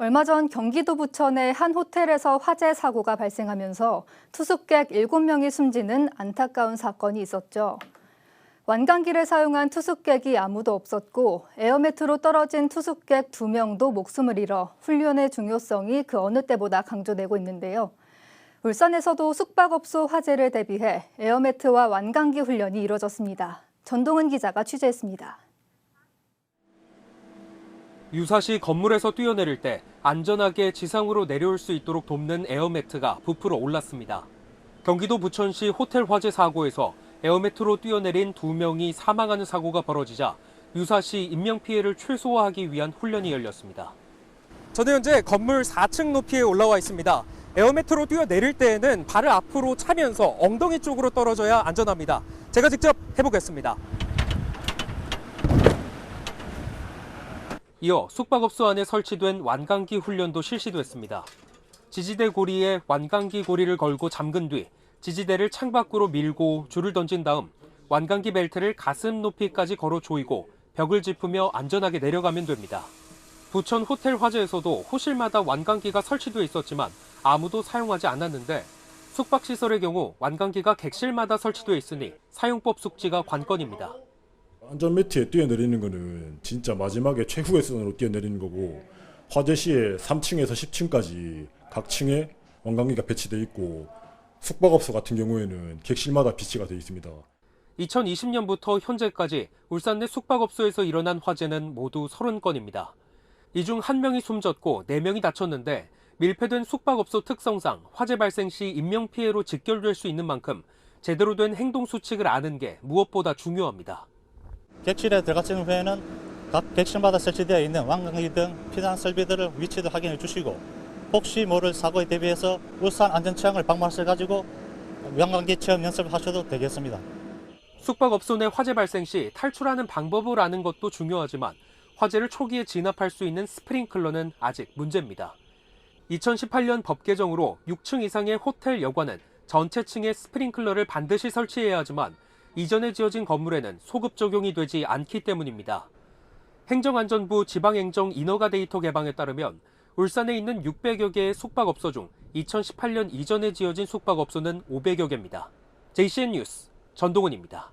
얼마 전 경기도 부천의 한 호텔에서 화재 사고가 발생하면서 투숙객 7명이 숨지는 안타까운 사건이 있었죠. 완강기를 사용한 투숙객이 아무도 없었고 에어매트로 떨어진 투숙객 2명도 목숨을 잃어 훈련의 중요성이 그 어느 때보다 강조되고 있는데요. 울산에서도 숙박업소 화재를 대비해 에어매트와 완강기 훈련이 이뤄졌습니다. 전동은 기자가 취재했습니다. 유사시 건물에서 뛰어내릴 때 안전하게 지상으로 내려올 수 있도록 돕는 에어매트가 부풀어 올랐습니다. 경기도 부천시 호텔 화재 사고에서 에어매트로 뛰어내린 두 명이 사망하는 사고가 벌어지자 유사시 인명피해를 최소화하기 위한 훈련이 열렸습니다. 저는 현재 건물 4층 높이에 올라와 있습니다. 에어매트로 뛰어내릴 때에는 발을 앞으로 차면서 엉덩이 쪽으로 떨어져야 안전합니다. 제가 직접 해보겠습니다. 이어 숙박업소 안에 설치된 완강기 훈련도 실시됐습니다. 지지대 고리에 완강기 고리를 걸고 잠근 뒤 지지대를 창밖으로 밀고 줄을 던진 다음 완강기 벨트를 가슴 높이까지 걸어 조이고 벽을 짚으며 안전하게 내려가면 됩니다. 부천 호텔 화재에서도 호실마다 완강기가 설치돼 있었지만 아무도 사용하지 않았는데 숙박시설의 경우 완강기가 객실마다 설치돼 있으니 사용법 숙지가 관건입니다. 안전 매트에 뛰어내리는 거는 진짜 마지막에 최후의 선으로 뛰어내리는 거고 화재 시에 3층에서 10층까지 각 층에 원광기가 배치돼 있고 숙박업소 같은 경우에는 객실마다 비치가 되어 있습니다. 2020년부터 현재까지 울산 내 숙박업소에서 일어난 화재는 모두 30건입니다. 이중 1명이 숨졌고 4명이 다쳤는데 밀폐된 숙박업소 특성상 화재 발생 시 인명피해로 직결될 수 있는 만큼 제대로 된 행동 수칙을 아는 게 무엇보다 중요합니다. 객실에 들어가신 후에는 각 객실마다 설치되어 있는 왕강기 등 피난 설비들을 위치도 확인해 주시고 혹시 모를 사고에 대비해서 울산 안전체험을 방문하셔 가지고 왕강기 체험 연습을 하셔도 되겠습니다. 숙박업소 내 화재 발생 시 탈출하는 방법을 아는 것도 중요하지만 화재를 초기에 진압할 수 있는 스프링클러는 아직 문제입니다. 2018년 법 개정으로 6층 이상의 호텔 여관은 전체 층에 스프링클러를 반드시 설치해야 하지만 이전에 지어진 건물에는 소급 적용이 되지 않기 때문입니다. 행정안전부 지방행정 인허가 데이터 개방에 따르면 울산에 있는 600여 개의 숙박업소 중 2018년 이전에 지어진 숙박업소는 500여 개입니다. JCN 뉴스 전동훈입니다.